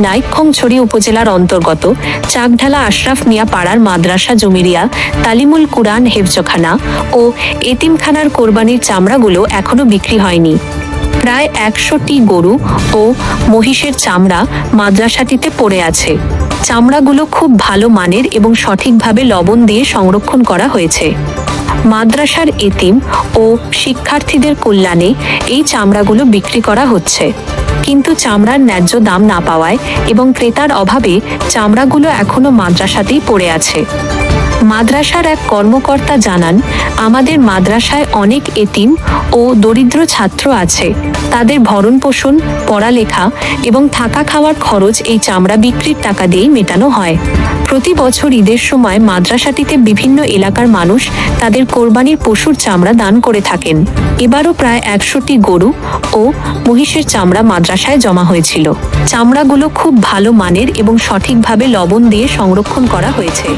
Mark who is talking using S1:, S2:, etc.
S1: নাইক্ষংছড়ি উপজেলার অন্তর্গত চাকঢালা আশরাফ মিয়া পাড়ার মাদ্রাসা জমিরিয়া, তালিমুল কুরআন হেফজখানা ও এতিমখানার কোরবানির চামড়াগুলো এখনও বিক্রি হয়নি। প্রায় একশোটি গরু ও মহিষের চামড়া মাদ্রাসাটিতে পড়ে আছে। চামড়াগুলো খুব ভালো মানের এবং সঠিকভাবে লবণ দিয়ে সংরক্ষণ করা হয়েছে। মাদ্রাসার এতিম ও শিক্ষার্থীদের কল্যাণে এই চামড়াগুলো বিক্রি করা হচ্ছে। কিন্তু চামড়ার ন্যায্য দাম না পাওয়ায় এবং ক্রেতার অভাবে চামড়াগুলো এখনও মাদ্রাসাতেই পড়ে আছে। মাদ্রাসার এক কর্মকর্তা জানান, আমাদের মাদ্রাসায় অনেক এতিম ও দরিদ্র ছাত্র আছে। তাদের ভরণ পোষণ, পড়ালেখা এবং থাকা খাওয়ার খরচ এই চামড়া বিক্রির টাকা দিয়েই মেটানো হয়। প্রতি বছর ঈদের সময় মাদ্রাসাটিতে বিভিন্ন এলাকার মানুষ তাদের কোরবানির পশুর চামড়া দান করে থাকেন। এবারও প্রায় একশোটি গরু ও মহিষের চামড়া মাদ্রাসায় জমা হয়েছিল। চামড়াগুলো খুব ভালো মানের এবং সঠিকভাবে লবণ দিয়ে সংরক্ষণ করা হয়েছে।